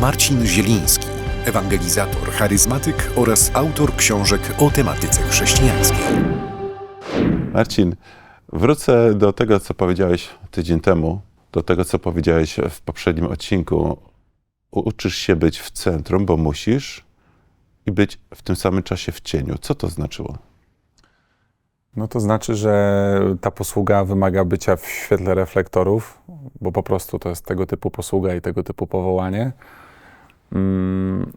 Marcin Zieliński, ewangelizator, charyzmatyk oraz autor książek o tematyce chrześcijańskiej. Marcin, wrócę do tego, co powiedziałeś tydzień temu, do tego, co powiedziałeś w poprzednim odcinku. Uczysz się być w centrum, bo musisz, i być w tym samym czasie w cieniu. Co to znaczyło? No to znaczy, że ta posługa wymaga bycia w świetle reflektorów, bo po prostu to jest tego typu posługa i tego typu powołanie. Mm,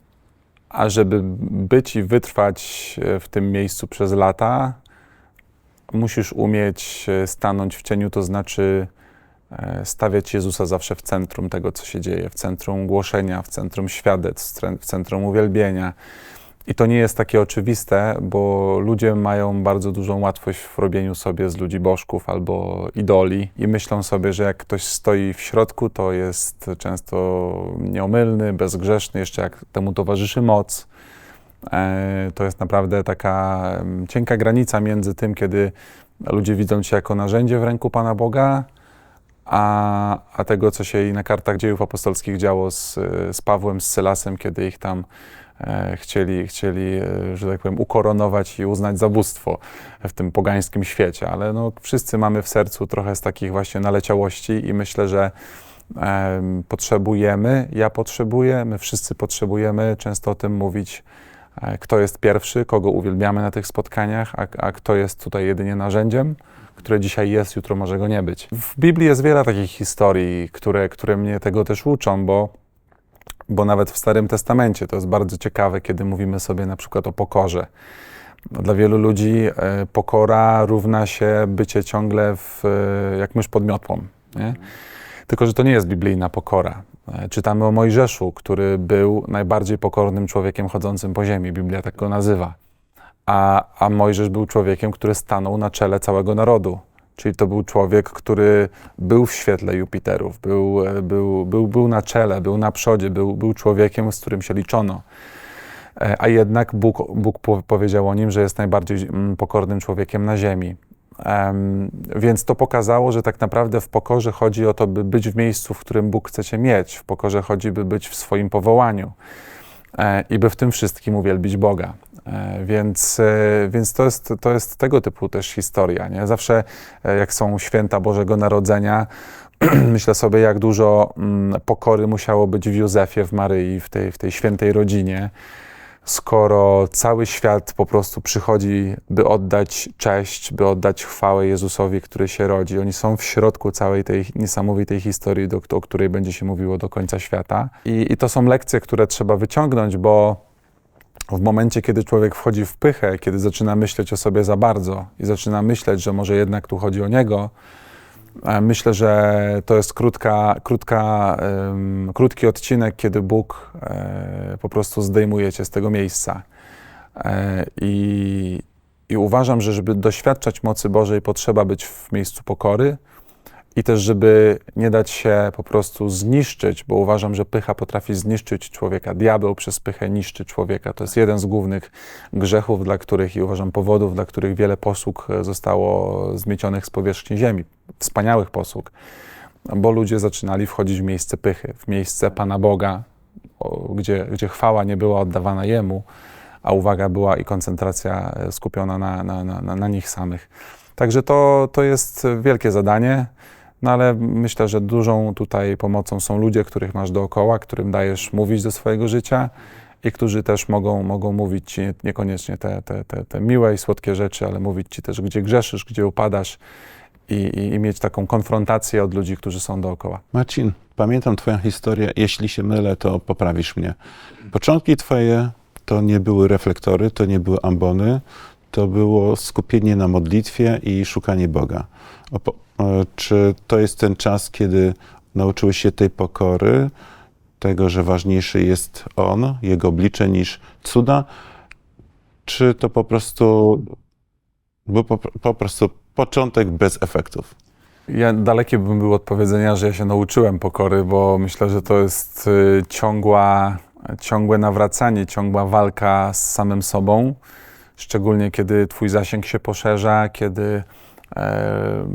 A żeby być i wytrwać w tym miejscu przez lata, musisz umieć stanąć w cieniu, to znaczy e, stawiać Jezusa zawsze w centrum tego, co się dzieje, w centrum głoszenia, w centrum świadectw, w centrum uwielbienia. I to nie jest takie oczywiste, bo ludzie mają bardzo dużą łatwość w robieniu sobie z ludzi bożków albo idoli i myślą sobie, że jak ktoś stoi w środku, to jest często nieomylny, bezgrzeszny, jeszcze jak temu towarzyszy moc. E, To jest naprawdę taka cienka granica między tym, kiedy ludzie widzą cię jako narzędzie w ręku Pana Boga, a, a tego, co się i na kartach dziejów apostolskich działo z, z Pawłem, z Sylasem, kiedy ich tam chcieli, chcieli, e, że tak powiem, ukoronować i uznać za bóstwo w tym pogańskim świecie. Ale no, wszyscy mamy w sercu trochę z takich właśnie naleciałości i myślę, że em, potrzebujemy, ja potrzebuję, my wszyscy potrzebujemy często o tym mówić, e, kto jest pierwszy, kogo uwielbiamy na tych spotkaniach, a, a kto jest tutaj jedynie narzędziem które dzisiaj jest, jutro może go nie być. W Biblii jest wiele takich historii, które, które mnie tego też uczą, bo, bo nawet w Starym Testamencie to jest bardzo ciekawe, kiedy mówimy sobie na przykład o pokorze. Dla wielu ludzi e, pokora równa się bycie ciągle w, e, jak mysz pod miotłą. Nie? Tylko, że to nie jest biblijna pokora. E, Czytamy o Mojżeszu, który był najbardziej pokornym człowiekiem chodzącym po ziemi. Biblia tak go nazywa a, a Mojżesz był człowiekiem, który stanął na czele całego narodu. Czyli to był człowiek, który był w świetle Jupiterów, był, e, był, był, był na czele, był na przodzie, był, był człowiekiem, z którym się liczono. E, A jednak Bóg, Bóg po- powiedział o nim, że jest najbardziej mm, pokornym człowiekiem na ziemi. Em, Więc to pokazało, że tak naprawdę w pokorze chodzi o to, by być w miejscu, w którym Bóg chce cię mieć. W pokorze chodzi, by być w swoim powołaniu e, i by w tym wszystkim uwielbić Boga. E, Więc, e, więc to, jest, to jest tego typu też historia. Nie? Zawsze e, jak są święta Bożego Narodzenia, myślę sobie, jak dużo mm, pokory musiało być w Józefie, w Maryi, w tej, w tej świętej rodzinie, skoro cały świat po prostu przychodzi, by oddać cześć, by oddać chwałę Jezusowi, który się rodzi. Oni są w środku całej tej niesamowitej historii, do, o której będzie się mówiło do końca świata. I, I to są lekcje, które trzeba wyciągnąć, bo w momencie, kiedy człowiek wchodzi w pychę, kiedy zaczyna myśleć o sobie za bardzo i zaczyna myśleć, że może jednak tu chodzi o niego, e, myślę, że to jest krótka, krótka, em, krótki odcinek, kiedy Bóg e, po prostu zdejmuje cię z tego miejsca. E, I, I uważam, że żeby doświadczać mocy Bożej, potrzeba być w miejscu pokory i też, żeby nie dać się po prostu zniszczyć, bo uważam, że pycha potrafi zniszczyć człowieka. Diabeł przez pychę niszczy człowieka. To jest jeden z głównych grzechów, dla których i uważam powodów, dla których wiele posług e, zostało zmiecionych z powierzchni ziemi. Wspaniałych posług, bo ludzie zaczynali wchodzić w miejsce pychy, w miejsce Pana Boga, gdzie, gdzie chwała nie była oddawana Jemu, a uwaga była i koncentracja e, skupiona na, na, na, na- na nich samych. Także to, to jest wielkie zadanie, no ale myślę, że dużą tutaj pomocą są ludzie, których masz dookoła, którym dajesz mówić do swojego życia i którzy też mogą, mogą mówić ci nie- niekoniecznie te, te, te, te miłe i słodkie rzeczy, ale mówić ci też, gdzie grzeszysz, gdzie upadasz i, i, i mieć taką konfrontację od ludzi, którzy są dookoła. Marcin, pamiętam Twoją historię. Jeśli się mylę, to poprawisz mnie. Początki Twoje to nie były reflektory, to nie były ambony, to było skupienie na modlitwie i szukanie Boga. Opo- czy to jest ten czas, kiedy nauczyłeś się tej pokory, tego, że ważniejszy jest On, Jego oblicze niż cuda? Czy to po prostu był po, po prostu początek bez efektów? Ja daleki bym był od powiedzenia, że ja się nauczyłem pokory, bo myślę, że to jest y, ciągła, ciągłe nawracanie, ciągła walka z samym sobą, szczególnie kiedy Twój zasięg się poszerza, kiedy e,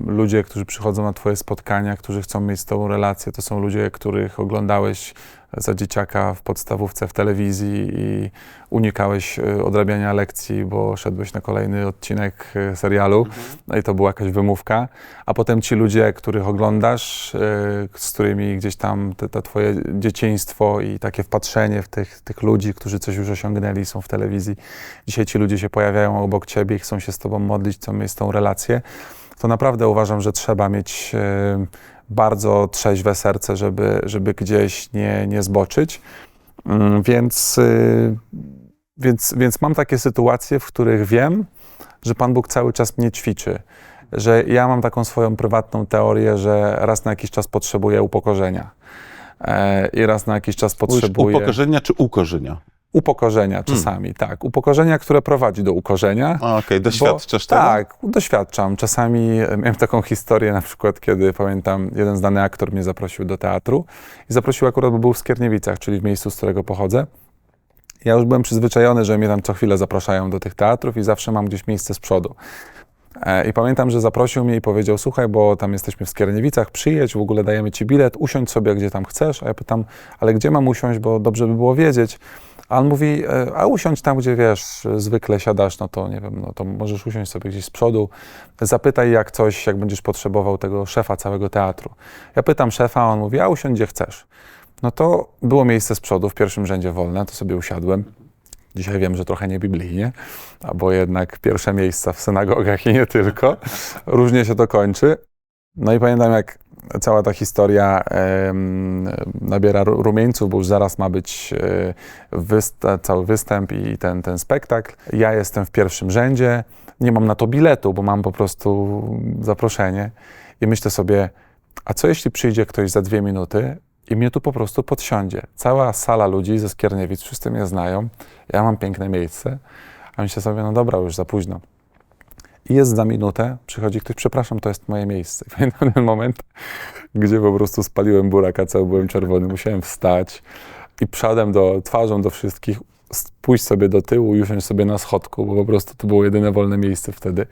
ludzie, którzy przychodzą na Twoje spotkania, którzy chcą mieć z Tobą relację, to są ludzie, których oglądałeś za dzieciaka w podstawówce w telewizji i unikałeś y, odrabiania lekcji, bo szedłeś na kolejny odcinek y, serialu no i to była jakaś wymówka, a potem ci ludzie, których oglądasz, y, z którymi gdzieś tam te, te twoje dzieciństwo i takie wpatrzenie w tych, tych ludzi, którzy coś już osiągnęli, są w telewizji. Dzisiaj ci ludzie się pojawiają obok ciebie i chcą się z tobą modlić, chcą mieć tą relację. To naprawdę uważam, że trzeba mieć bardzo trzeźwe serce, żeby, żeby gdzieś nie, nie zboczyć. Mm, Więc, y, więc, więc mam takie sytuacje, w których wiem, że Pan Bóg cały czas mnie ćwiczy. Że ja mam taką swoją prywatną teorię, że raz na jakiś czas potrzebuję upokorzenia. E, I raz na jakiś czas potrzebuję upokorzenia czy ukorzenia? Upokorzenia czasami, tak. Upokorzenia, które prowadzi do ukorzenia. Okej, doświadczasz Bo, tego? Tak, doświadczam. Czasami e, miałem taką historię, na przykład, kiedy pamiętam, jeden znany aktor mnie zaprosił do teatru i zaprosił akurat, bo był w Skierniewicach, czyli w miejscu, z którego pochodzę. Ja już byłem przyzwyczajony, że mnie tam co chwilę zapraszają do tych teatrów i zawsze mam gdzieś miejsce z przodu. E, I pamiętam, że zaprosił mnie i powiedział, słuchaj, bo tam jesteśmy w Skierniewicach, przyjedź, w ogóle dajemy ci bilet, usiądź sobie gdzie tam chcesz. A ja pytam, ale gdzie mam usiąść, bo dobrze by było wiedzieć. A on mówi, e, a usiądź tam, gdzie wiesz, zwykle siadasz, no to nie wiem, no to możesz usiąść sobie gdzieś z przodu. Zapytaj jak coś, jak będziesz potrzebował tego szefa całego teatru. Ja pytam szefa, on mówi, a usiądź gdzie chcesz. No to było miejsce z przodu, w pierwszym rzędzie wolne, to sobie usiadłem. Dzisiaj wiem, że trochę nie biblijnie, bo jednak pierwsze miejsca w synagogach i nie tylko. Różnie się to kończy. No i pamiętam, jak cała ta historia nabiera ru- rumieńców, bo już zaraz ma być e, wysta- cały występ i ten, ten spektakl. Ja jestem w pierwszym rzędzie, nie mam na to biletu, bo mam po prostu zaproszenie i myślę sobie, a co jeśli przyjdzie ktoś za dwie minuty i mnie tu po prostu podsiądzie? Cała sala ludzi ze Skierniewic, wszyscy mnie znają, ja mam piękne miejsce, a myślę sobie, no dobra, już za późno. Jest za minutę, przychodzi ktoś, przepraszam, to jest moje miejsce. I Pamiętam ten moment, gdzie po prostu spaliłem buraka, cały byłem czerwony, musiałem wstać i przodem do, twarzą do wszystkich, pójść sobie do tyłu i usiąść sobie na schodku, bo po prostu to było jedyne wolne miejsce wtedy.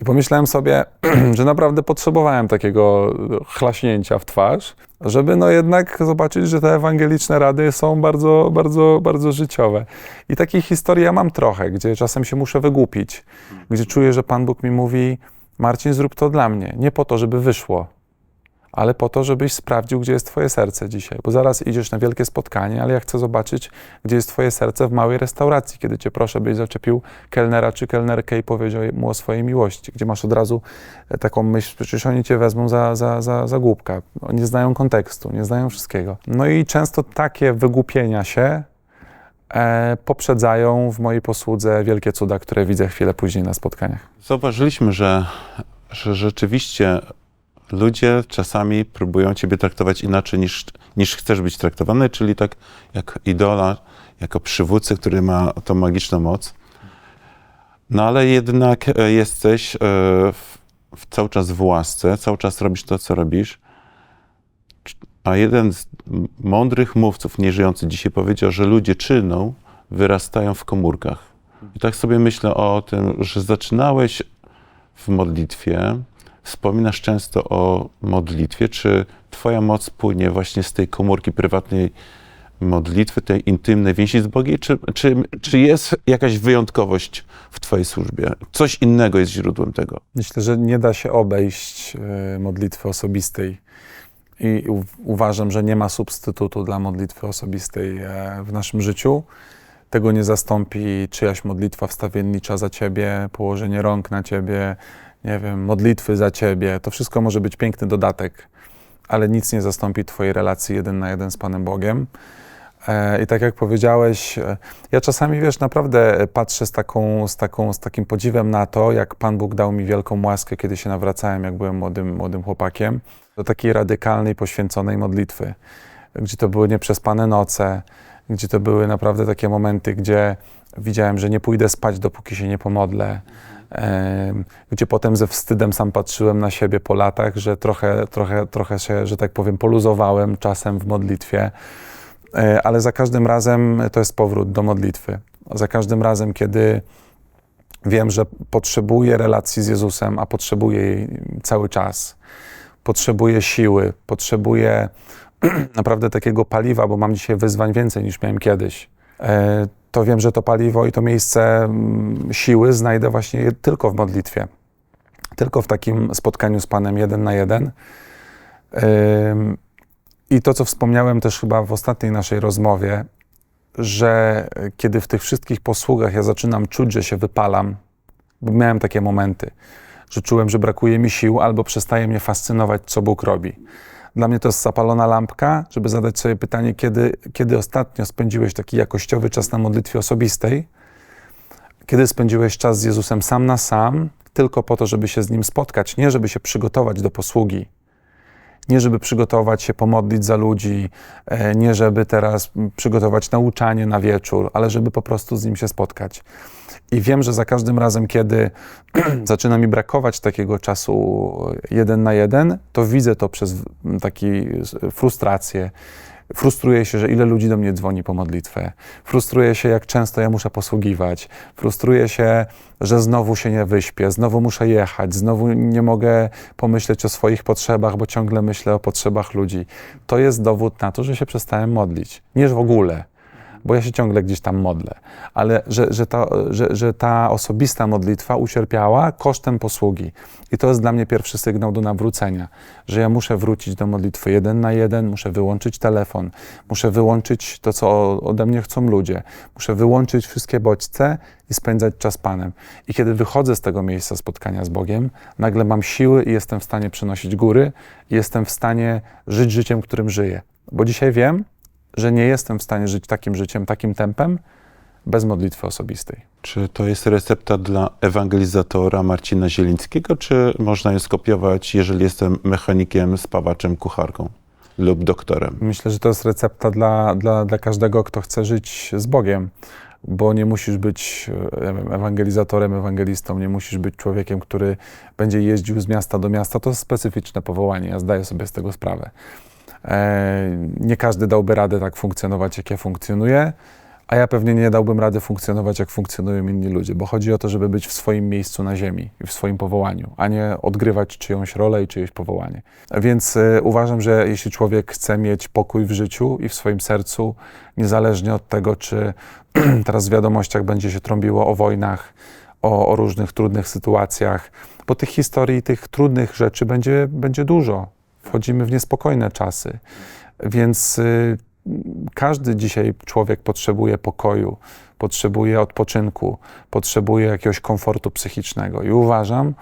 I pomyślałem sobie, że naprawdę potrzebowałem takiego chlaśnięcia w twarz, żeby no jednak zobaczyć, że te ewangeliczne rady są bardzo, bardzo, bardzo życiowe. I takich historii ja mam trochę, gdzie czasem się muszę wygłupić, gdzie czuję, że Pan Bóg mi mówi, Marcin, zrób to dla mnie. Nie po to, żeby wyszło, ale po to, żebyś sprawdził, gdzie jest Twoje serce dzisiaj. Bo zaraz idziesz na wielkie spotkanie, ale ja chcę zobaczyć, gdzie jest Twoje serce w małej restauracji, kiedy Cię proszę, byś zaczepił kelnera czy kelnerkę i powiedział mu o swojej miłości, gdzie masz od razu e, taką myśl, przecież oni Cię wezmą za, za, za, za głupka. Nie znają kontekstu, nie znają wszystkiego. No i często takie wygłupienia się e, poprzedzają w mojej posłudze wielkie cuda, które widzę chwilę później na spotkaniach. Zauważyliśmy, że, że rzeczywiście ludzie czasami próbują ciebie traktować inaczej niż, niż chcesz być traktowany, czyli tak jak idola, jako przywódcę, który ma tą magiczną moc. No ale jednak e, jesteś e, w, w cały czas w łasce, cały czas robisz to, co robisz. A jeden z mądrych mówców, nieżyjący dzisiaj, powiedział, że ludzie czyną wyrastają w komórkach. I tak sobie myślę o tym, że zaczynałeś w modlitwie, wspominasz często o modlitwie. Czy Twoja moc płynie właśnie z tej komórki prywatnej modlitwy, tej intymnej więzi z Bogiem? Czy, czy, czy jest jakaś wyjątkowość w Twojej służbie? Coś innego jest źródłem tego? Myślę, że nie da się obejść e, modlitwy osobistej. I uważam, że nie ma substytutu dla modlitwy osobistej e, w naszym życiu. Tego nie zastąpi czyjaś modlitwa wstawiennicza za ciebie, położenie rąk na ciebie, nie wiem, modlitwy za ciebie. To wszystko może być piękny dodatek, ale nic nie zastąpi twojej relacji jeden na jeden z Panem Bogiem. E, I tak jak powiedziałeś, e, ja czasami, wiesz, naprawdę patrzę z, taką, z, taką, z takim podziwem na to, jak Pan Bóg dał mi wielką łaskę, kiedy się nawracałem, jak byłem młodym, młodym chłopakiem, do takiej radykalnej, poświęconej modlitwy, gdzie to były nieprzespane noce, gdzie to były naprawdę takie momenty, gdzie widziałem, że nie pójdę spać, dopóki się nie pomodlę. Gdzie potem ze wstydem sam patrzyłem na siebie po latach, że trochę, trochę, trochę się, że tak powiem, poluzowałem czasem w modlitwie. E, ale za każdym razem to jest powrót do modlitwy. Za każdym razem, kiedy wiem, że potrzebuję relacji z Jezusem, a potrzebuję jej cały czas, potrzebuję siły, potrzebuję naprawdę takiego paliwa, bo mam dzisiaj wyzwań więcej niż miałem kiedyś, e, to wiem, że to paliwo i to miejsce mm, siły znajdę właśnie tylko w modlitwie. Tylko w takim spotkaniu z Panem jeden na jeden. I to, co wspomniałem też chyba w ostatniej naszej rozmowie, że kiedy w tych wszystkich posługach ja zaczynam czuć, że się wypalam, bo miałem takie momenty, że czułem, że brakuje mi sił albo przestaje mnie fascynować, co Bóg robi. Dla mnie to jest zapalona lampka, żeby zadać sobie pytanie, kiedy, kiedy ostatnio spędziłeś taki jakościowy czas na modlitwie osobistej, kiedy spędziłeś czas z Jezusem sam na sam, tylko po to, żeby się z Nim spotkać, nie żeby się przygotować do posługi, nie żeby przygotować się, pomodlić za ludzi, e, nie żeby teraz przygotować nauczanie na wieczór, ale żeby po prostu z Nim się spotkać. I wiem, że za każdym razem, kiedy zaczyna mi brakować takiego czasu jeden na jeden, to widzę to przez taką frustrację. Frustruję się, że ile ludzi do mnie dzwoni po modlitwę. Frustruję się, jak często ja muszę posługiwać. Frustruję się, że znowu się nie wyśpię, znowu muszę jechać, znowu nie mogę pomyśleć o swoich potrzebach, bo ciągle myślę o potrzebach ludzi. To jest dowód na to, że się przestałem modlić. Nie w ogóle bo ja się ciągle gdzieś tam modlę, ale że, że, ta, że, że ta osobista modlitwa ucierpiała kosztem posługi. I to jest dla mnie pierwszy sygnał do nawrócenia, że ja muszę wrócić do modlitwy jeden na jeden, muszę wyłączyć telefon, muszę wyłączyć to, co ode mnie chcą ludzie, muszę wyłączyć wszystkie bodźce i spędzać czas Panem. I kiedy wychodzę z tego miejsca spotkania z Bogiem, nagle mam siły i jestem w stanie przenosić góry, i jestem w stanie żyć życiem, którym żyję. Bo dzisiaj wiem, że nie jestem w stanie żyć takim życiem, takim tempem bez modlitwy osobistej. Czy to jest recepta dla ewangelizatora Marcina Zielińskiego, czy można ją skopiować, jeżeli jestem mechanikiem, spawaczem, kucharką lub doktorem? Myślę, że to jest recepta dla, dla, dla każdego, kto chce żyć z Bogiem, bo nie musisz być e, ewangelizatorem, ewangelistą, nie musisz być człowiekiem, który będzie jeździł z miasta do miasta. To jest specyficzne powołanie, ja zdaję sobie z tego sprawę. E, nie każdy dałby radę tak funkcjonować, jak ja funkcjonuję, a ja pewnie nie dałbym rady funkcjonować, jak funkcjonują inni ludzie, bo chodzi o to, żeby być w swoim miejscu na ziemi i w swoim powołaniu, a nie odgrywać czyjąś rolę i czyjeś powołanie. Więc y, uważam, że jeśli człowiek chce mieć pokój w życiu i w swoim sercu, niezależnie od tego, czy teraz w wiadomościach będzie się trąbiło o wojnach, o, o różnych trudnych sytuacjach, bo tych historii, tych trudnych rzeczy będzie, będzie dużo wchodzimy w niespokojne czasy. Więc y, każdy dzisiaj człowiek potrzebuje pokoju, potrzebuje odpoczynku, potrzebuje jakiegoś komfortu psychicznego. I uważam,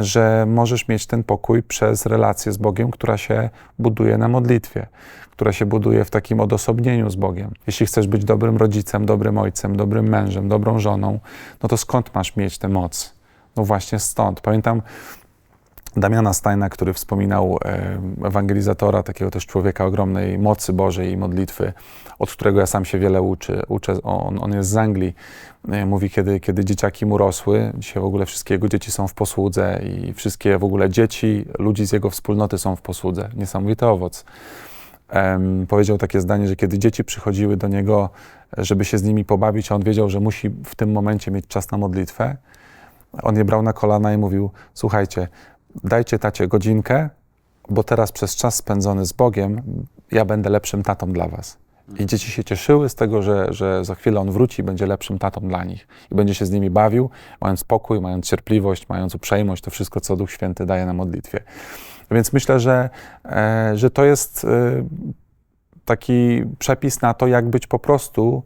że możesz mieć ten pokój przez relację z Bogiem, która się buduje na modlitwie, która się buduje w takim odosobnieniu z Bogiem. Jeśli chcesz być dobrym rodzicem, dobrym ojcem, dobrym mężem, dobrą żoną, no to skąd masz mieć tę moc? No właśnie stąd. Pamiętam, Damiana Steina, który wspominał e, ewangelizatora, takiego też człowieka ogromnej mocy Bożej i modlitwy, od którego ja sam się wiele uczy, uczę. On, on jest z Anglii. E, mówi, kiedy, kiedy dzieciaki mu rosły, dzisiaj w ogóle wszystkie jego dzieci są w posłudze i wszystkie w ogóle dzieci, ludzi z jego wspólnoty są w posłudze. Niesamowity owoc. Um, powiedział takie zdanie, że kiedy dzieci przychodziły do niego, żeby się z nimi pobawić, a on wiedział, że musi w tym momencie mieć czas na modlitwę, on je brał na kolana i mówił: Słuchajcie, dajcie tacie godzinkę, bo teraz przez czas spędzony z Bogiem ja będę lepszym tatą dla was. I dzieci się cieszyły z tego, że, że za chwilę on wróci i będzie lepszym tatą dla nich. I będzie się z nimi bawił, mając spokój, mając cierpliwość, mając uprzejmość, to wszystko, co Duch Święty daje na modlitwie. Więc myślę, że, e, że to jest e, taki przepis na to, jak być po prostu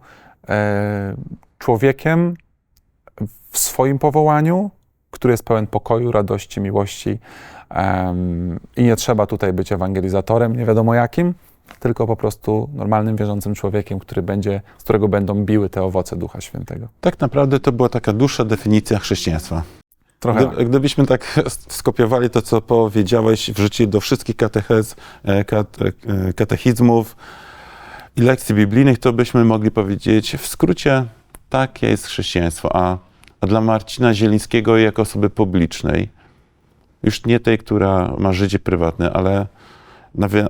e, człowiekiem w swoim powołaniu, który jest pełen pokoju, radości, miłości. Um, I nie trzeba tutaj być ewangelizatorem, nie wiadomo jakim, tylko po prostu normalnym, wierzącym człowiekiem, który będzie, z którego będą biły te owoce Ducha Świętego. Tak naprawdę to była taka dłuższa definicja chrześcijaństwa. Trochę Gdy, gdybyśmy tak skopiowali to, co powiedziałeś, wrzucili do wszystkich katechez, e, kate, katechizmów i lekcji biblijnych, to byśmy mogli powiedzieć w skrócie, takie jest chrześcijaństwo. A a dla Marcina Zielińskiego jako osoby publicznej, już nie tej, która ma życie prywatne, ale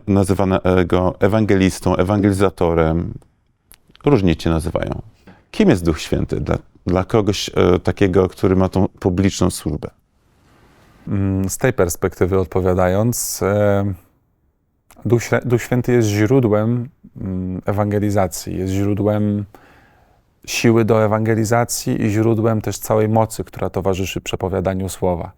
nazywanego ewangelistą, ewangelizatorem, różnie cię nazywają. Kim jest Duch Święty dla, dla kogoś e, takiego, który ma tą publiczną służbę? Mm, z tej perspektywy odpowiadając, e, Duch, Duch Święty jest źródłem mm, ewangelizacji, jest źródłem siły do ewangelizacji i źródłem też całej mocy, która towarzyszy przepowiadaniu słowa.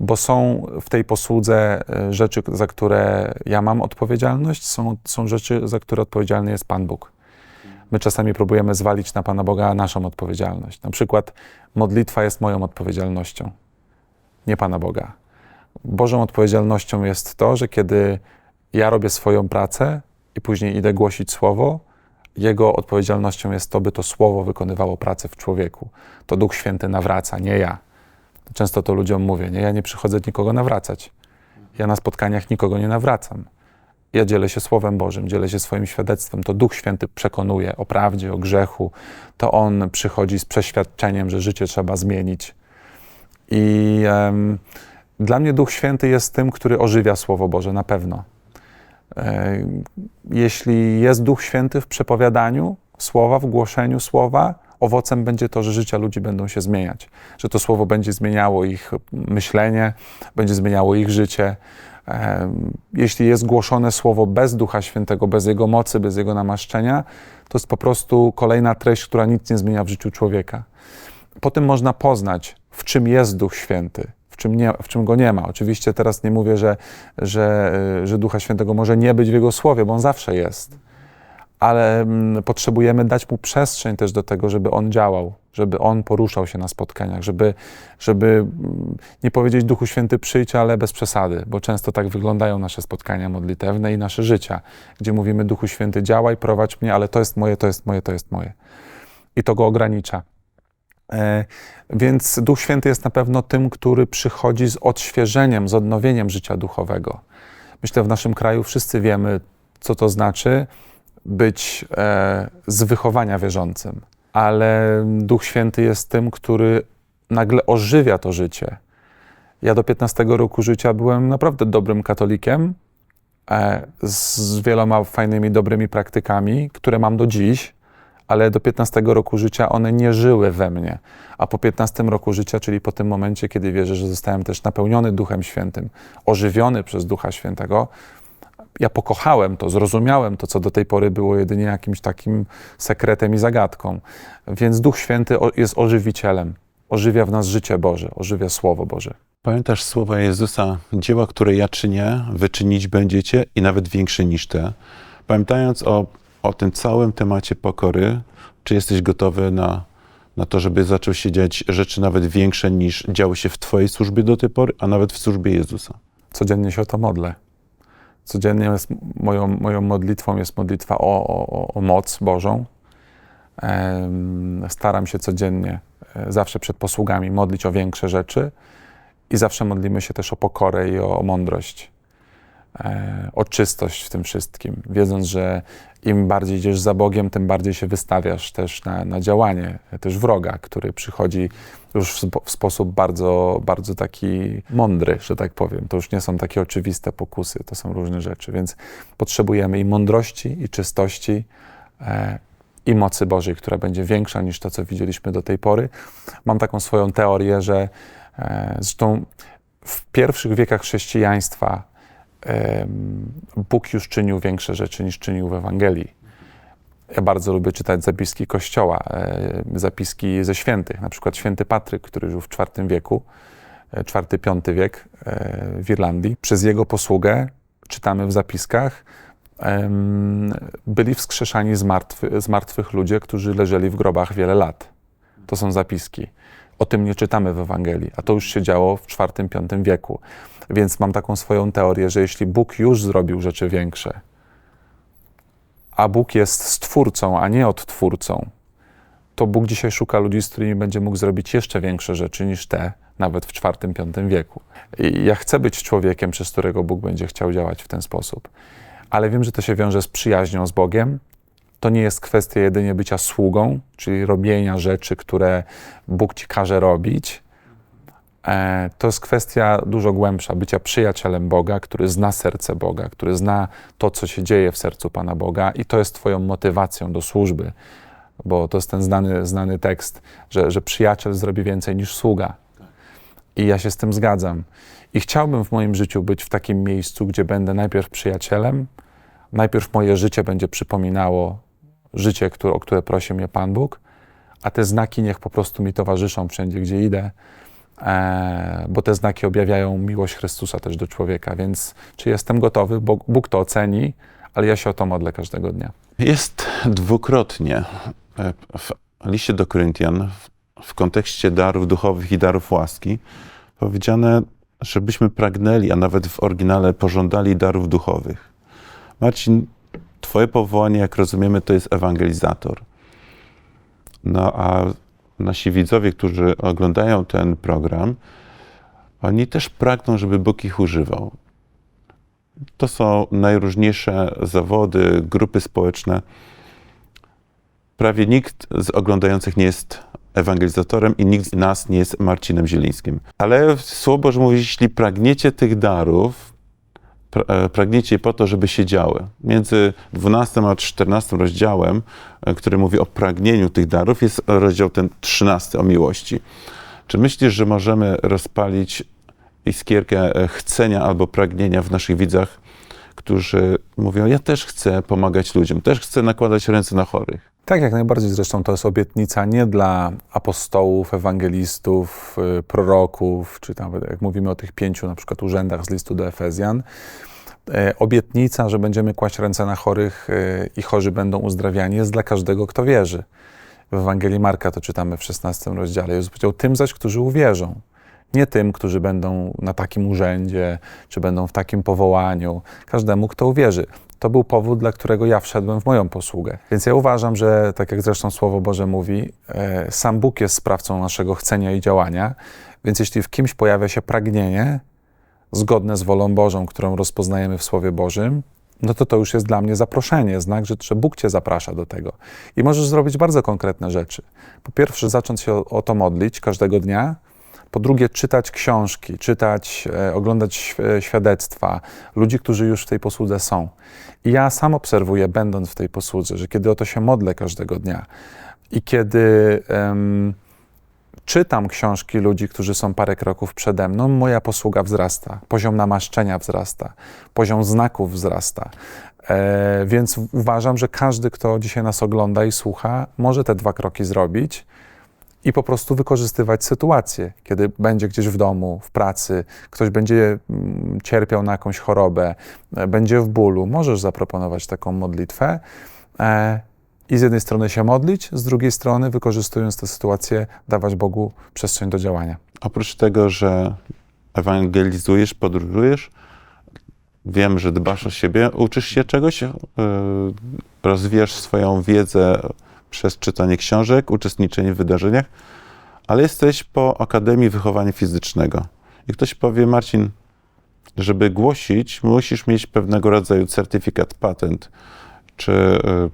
Bo są w tej posłudze e, rzeczy, za które ja mam odpowiedzialność, są, są rzeczy, za które odpowiedzialny jest Pan Bóg. My czasami próbujemy zwalić na Pana Boga naszą odpowiedzialność. Na przykład modlitwa jest moją odpowiedzialnością, nie Pana Boga. Bożą odpowiedzialnością jest to, że kiedy ja robię swoją pracę i później idę głosić słowo, jego odpowiedzialnością jest to, by to słowo wykonywało pracę w człowieku. To Duch Święty nawraca, nie ja. Często to ludziom mówię, nie, ja nie przychodzę nikogo nawracać. Ja na spotkaniach nikogo nie nawracam. Ja dzielę się Słowem Bożym, dzielę się swoim świadectwem. To Duch Święty przekonuje o prawdzie, o grzechu. To On przychodzi z przeświadczeniem, że życie trzeba zmienić. I em, dla mnie Duch Święty jest tym, który ożywia Słowo Boże, na pewno. E, Jeśli jest Duch Święty w przepowiadaniu słowa, w głoszeniu słowa, owocem będzie to, że życia ludzi będą się zmieniać, że to słowo będzie zmieniało ich myślenie, będzie zmieniało ich życie. Em, Jeśli jest głoszone słowo bez Ducha Świętego, bez Jego mocy, bez Jego namaszczenia, to jest po prostu kolejna treść, która nic nie zmienia w życiu człowieka. Po tym można poznać, w czym jest Duch Święty, czym, nie, w czym go nie ma. Oczywiście teraz nie mówię, że, że, y, że Ducha Świętego może nie być w Jego słowie, bo on zawsze jest. Ale mm, potrzebujemy dać mu przestrzeń też do tego, żeby on działał, żeby on poruszał się na spotkaniach, żeby, żeby mm, nie powiedzieć Duchu Święty przyjdź, ale bez przesady, bo często tak wyglądają nasze spotkania modlitewne i nasze życia, gdzie mówimy Duchu Święty działaj, prowadź mnie, ale to jest moje, to jest moje, to jest moje. I to go ogranicza. E, Więc Duch Święty jest na pewno tym, który przychodzi z odświeżeniem, z odnowieniem życia duchowego. Myślę, w naszym kraju wszyscy wiemy, co to znaczy być e, z wychowania wierzącym, ale Duch Święty jest tym, który nagle ożywia to życie. Ja do 15 roku życia byłem naprawdę dobrym katolikiem, e, z wieloma fajnymi, dobrymi praktykami, które mam do dziś, ale do 15 roku życia one nie żyły we mnie. A po 15 roku życia, czyli po tym momencie, kiedy wierzę, że zostałem też napełniony Duchem Świętym, ożywiony przez Ducha Świętego, ja pokochałem to, zrozumiałem to, co do tej pory było jedynie jakimś takim sekretem i zagadką. Więc Duch Święty jest ożywicielem. Ożywia w nas życie Boże, ożywia Słowo Boże. Pamiętasz słowa Jezusa, dzieła, które ja czynię, wy czynić będziecie i nawet większe niż te. Pamiętając o, o tym całym temacie pokory, czy jesteś gotowy na, na to, żeby zaczął się dziać rzeczy nawet większe niż działy się w Twojej służbie do tej pory, a nawet w służbie Jezusa? Codziennie się o to modlę. Codziennie jest moją, moją modlitwą jest modlitwa o, o, o moc Bożą. Staram się codziennie, e, zawsze przed posługami, modlić o większe rzeczy i zawsze modlimy się też o pokorę i o, o mądrość, e, o czystość w tym wszystkim, wiedząc, że im bardziej idziesz za Bogiem, tym bardziej się wystawiasz też na, na działanie też wroga, który przychodzi już w, spo- w sposób bardzo, bardzo taki mądry, że tak powiem. To już nie są takie oczywiste pokusy, to są różne rzeczy, więc potrzebujemy i mądrości, i czystości, e, i mocy Bożej, która będzie większa niż to, co widzieliśmy do tej pory. Mam taką swoją teorię, że e, zresztą w pierwszych wiekach chrześcijaństwa Bóg już czynił większe rzeczy niż czynił w Ewangelii. Ja bardzo lubię czytać zapiski Kościoła, e, zapiski ze świętych, na przykład święty Patryk, który żył w IV wieku, e, IV-V wiek e, w Irlandii. Przez jego posługę, czytamy w zapiskach, byli wskrzeszani z, martwy, z martwych ludzie, którzy leżeli w grobach wiele lat. To są zapiski. O tym nie czytamy w Ewangelii, a to już się działo w IV-V wieku. Więc mam taką swoją teorię, że jeśli Bóg już zrobił rzeczy większe, a Bóg jest stwórcą, a nie odtwórcą, to Bóg dzisiaj szuka ludzi, z którymi będzie mógł zrobić jeszcze większe rzeczy niż te, nawet w IV-V wieku. I ja chcę być człowiekiem, przez którego Bóg będzie chciał działać w ten sposób. Ale wiem, że to się wiąże z przyjaźnią z Bogiem. To nie jest kwestia jedynie bycia sługą, czyli robienia rzeczy, które Bóg ci każe robić. E, To jest kwestia dużo głębsza, bycia przyjacielem Boga, który zna serce Boga, który zna to, co się dzieje w sercu Pana Boga, i to jest Twoją motywacją do służby, bo to jest ten znany, znany tekst, że, że przyjaciel zrobi więcej niż sługa. I ja się z tym zgadzam. I chciałbym w moim życiu być w takim miejscu, gdzie będę najpierw przyjacielem, najpierw moje życie będzie przypominało życie, które, o które prosi mnie Pan Bóg, a te znaki niech po prostu mi towarzyszą wszędzie, gdzie idę, e, bo te znaki objawiają miłość Chrystusa też do człowieka. Więc czy jestem gotowy? Bóg, Bóg to oceni, ale ja się o to modlę każdego dnia. Jest dwukrotnie e, w liście do Koryntian, w, kontekście darów duchowych i darów łaski, powiedziane, żebyśmy pragnęli, a nawet w oryginale pożądali darów duchowych. Marcin, Twoje powołanie, jak rozumiemy, to jest ewangelizator. No a nasi widzowie, którzy oglądają ten program, oni też pragną, żeby Bóg ich używał. To są najróżniejsze zawody, grupy społeczne. Prawie nikt z oglądających nie jest ewangelizatorem i nikt z nas nie jest Marcinem Zielińskim. Ale Słowo Boże mówi, jeśli pragniecie tych darów, pragniecie je po to, żeby się działy. Między 12 a 14 rozdziałem, e, który mówi o pragnieniu tych darów, jest rozdział ten 13 o miłości. Czy myślisz, że możemy rozpalić iskierkę e, chcenia albo pragnienia w naszych widzach, którzy mówią, ja też chcę pomagać ludziom, też chcę nakładać ręce na chorych. Tak, jak najbardziej. Zresztą to jest obietnica nie dla apostołów, ewangelistów, y, proroków, czy tam, jak mówimy o tych pięciu na przykład urzędach z listu do Efezjan. E, Obietnica, że będziemy kłaść ręce na chorych y, i chorzy będą uzdrawiani, jest dla każdego, kto wierzy. W Ewangelii Marka to czytamy w 16 rozdziale. Jezus powiedział, tym zaś, którzy uwierzą. Nie tym, którzy będą na takim urzędzie, czy będą w takim powołaniu. Każdemu, kto uwierzy. To był powód, dla którego ja wszedłem w moją posługę. Więc ja uważam, że tak jak zresztą Słowo Boże mówi, e, sam Bóg jest sprawcą naszego chcenia i działania. Więc jeśli w kimś pojawia się pragnienie zgodne z wolą Bożą, którą rozpoznajemy w Słowie Bożym, no to to już jest dla mnie zaproszenie, znak, że, że Bóg cię zaprasza do tego. I możesz zrobić bardzo konkretne rzeczy. Po pierwsze, zacząć się o, o to modlić każdego dnia. Po drugie, czytać książki, czytać, e, oglądać e, świadectwa ludzi, którzy już w tej posłudze są. I ja sam obserwuję, będąc w tej posłudze, że kiedy o to się modlę każdego dnia i kiedy em, czytam książki ludzi, którzy są parę kroków przede mną, moja posługa wzrasta, poziom namaszczenia wzrasta, poziom znaków wzrasta. E, więc uważam, że każdy, kto dzisiaj nas ogląda i słucha, może te dwa kroki zrobić i po prostu wykorzystywać sytuację, kiedy będzie gdzieś w domu, w pracy, ktoś będzie mm, cierpiał na jakąś chorobę, e, będzie w bólu, możesz zaproponować taką modlitwę e, i z jednej strony się modlić, z drugiej strony wykorzystując tę sytuację, dawać Bogu przestrzeń do działania. Oprócz tego, że ewangelizujesz, podróżujesz, wiem, że dbasz o siebie, uczysz się czegoś, yy, rozwijasz swoją wiedzę przez czytanie książek, uczestniczenie w wydarzeniach, ale jesteś po Akademii Wychowania Fizycznego. I ktoś powie, Marcin, żeby głosić, musisz mieć pewnego rodzaju certyfikat, patent. Czy, yy,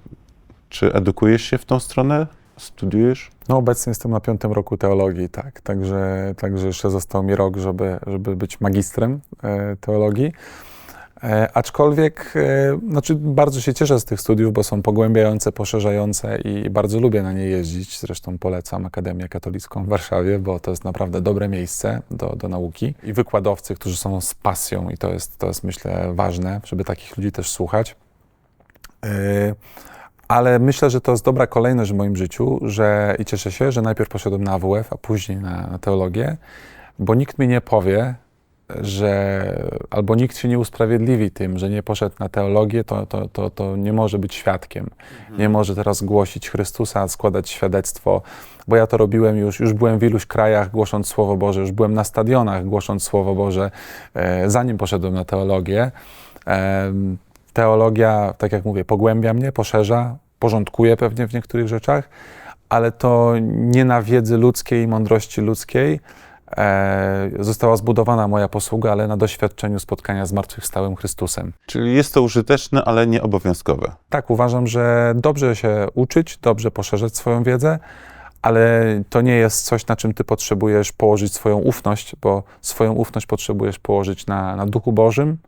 czy edukujesz się w tą stronę? Studiujesz? No obecnie jestem na piątym roku teologii, tak, także, także jeszcze został mi rok, żeby, żeby być magistrem e, teologii. E, aczkolwiek, e, znaczy bardzo się cieszę z tych studiów, bo są pogłębiające, poszerzające i bardzo lubię na nie jeździć. Zresztą polecam Akademię Katolicką w Warszawie, bo to jest naprawdę dobre miejsce do, do nauki. I wykładowcy, którzy są z pasją i to jest, to jest myślę ważne, żeby takich ludzi też słuchać. E, ale myślę, że to jest dobra kolejność w moim życiu, że i cieszę się, że najpierw poszedłem na AWF, a później na, na teologię, bo nikt mi nie powie, że albo nikt się nie usprawiedliwi tym, że nie poszedł na teologię, to, to, to, to nie może być świadkiem. Nie może teraz głosić Chrystusa, składać świadectwo, bo ja to robiłem już, już byłem w iluś krajach głosząc Słowo Boże, już byłem na stadionach głosząc Słowo Boże, e, zanim poszedłem na teologię. E, teologia, tak jak mówię, pogłębia mnie, poszerza, porządkuje pewnie w niektórych rzeczach, ale to nie na wiedzy ludzkiej i mądrości ludzkiej e, została zbudowana moja posługa, ale na doświadczeniu spotkania z zmartwychwstałym Chrystusem. Czyli jest to użyteczne, ale nie obowiązkowe. Tak, uważam, że dobrze się uczyć, dobrze poszerzać swoją wiedzę, ale to nie jest coś, na czym ty potrzebujesz położyć swoją ufność, bo swoją ufność potrzebujesz położyć na, na Duchu Bożym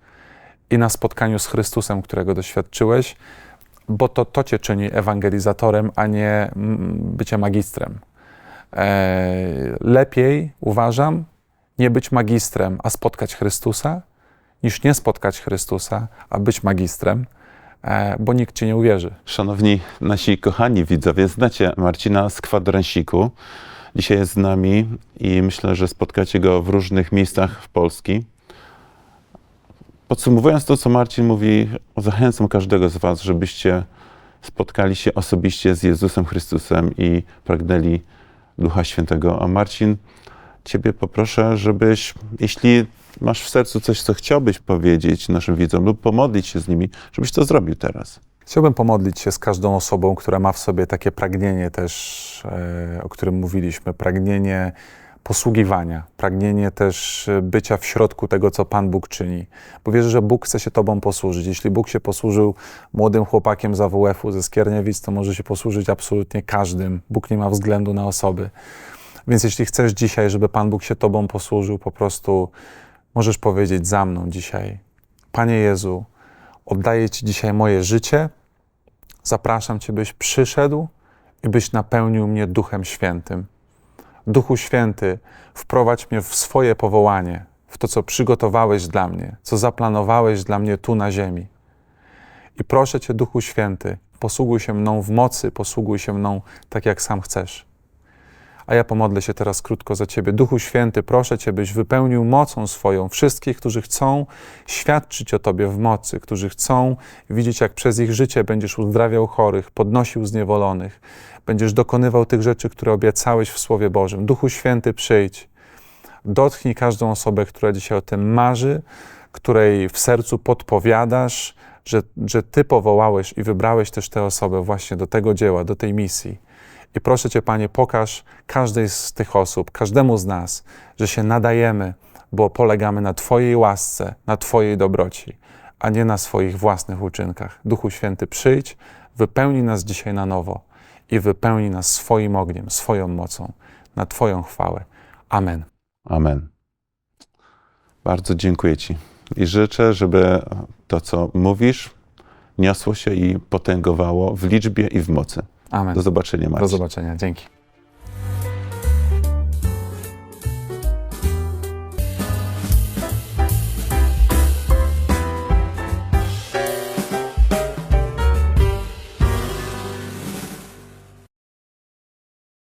i na spotkaniu z Chrystusem, którego doświadczyłeś, bo to, to cię czyni ewangelizatorem, a nie mm, bycie magistrem. E, lepiej, uważam, nie być magistrem, a spotkać Chrystusa, niż nie spotkać Chrystusa, a być magistrem, e, bo nikt ci nie uwierzy. Szanowni nasi kochani widzowie, znacie Marcina z kwadransiku. Dzisiaj jest z nami i myślę, że spotkacie go w różnych miejscach w Polski. Podsumowując to, co Marcin mówi, zachęcam każdego z Was, żebyście spotkali się osobiście z Jezusem Chrystusem i pragnęli Ducha Świętego. A Marcin, Ciebie poproszę, żebyś, jeśli masz w sercu coś, co chciałbyś powiedzieć naszym widzom lub pomodlić się z nimi, żebyś to zrobił teraz. Chciałbym pomodlić się z każdą osobą, która ma w sobie takie pragnienie też, e, o którym mówiliśmy, pragnienie posługiwania, pragnienie też e, bycia w środku tego, co Pan Bóg czyni. Bo wierzę, że Bóg chce się Tobą posłużyć. Jeśli Bóg się posłużył młodym chłopakiem z AWF-u, ze Skierniewic, to może się posłużyć absolutnie każdym. Bóg nie ma względu na osoby. Więc jeśli chcesz dzisiaj, żeby Pan Bóg się Tobą posłużył, po prostu możesz powiedzieć za mną dzisiaj: Panie Jezu, oddaję Ci dzisiaj moje życie. Zapraszam Cię, byś przyszedł i byś napełnił mnie Duchem Świętym. Duchu Święty, wprowadź mnie w swoje powołanie, w to, co przygotowałeś dla mnie, co zaplanowałeś dla mnie tu na ziemi. I proszę Cię, Duchu Święty, posługuj się mną w mocy, posługuj się mną tak, jak sam chcesz. A ja pomodlę się teraz krótko za Ciebie. Duchu Święty, proszę Cię, byś wypełnił mocą swoją wszystkich, którzy chcą świadczyć o Tobie w mocy, którzy chcą widzieć, jak przez ich życie będziesz uzdrawiał chorych, podnosił zniewolonych, będziesz dokonywał tych rzeczy, które obiecałeś w Słowie Bożym. Duchu Święty, przyjdź. Dotknij każdą osobę, która dzisiaj o tym marzy, której w sercu podpowiadasz, że, że Ty powołałeś i wybrałeś też tę osobę właśnie do tego dzieła, do tej misji. I proszę Cię, Panie, pokaż każdej z tych osób, każdemu z nas, że się nadajemy, bo polegamy na Twojej łasce, na Twojej dobroci, a nie na swoich własnych uczynkach. Duchu Święty, przyjdź, wypełnij nas dzisiaj na nowo i wypełnij nas swoim ogniem, swoją mocą, na Twoją chwałę. Amen. Amen. Bardzo dziękuję Ci i życzę, żeby to, co mówisz, niosło się i potęgowało w liczbie i w mocy. Amen. Do zobaczenia, Marcin. Do zobaczenia. Dzięki.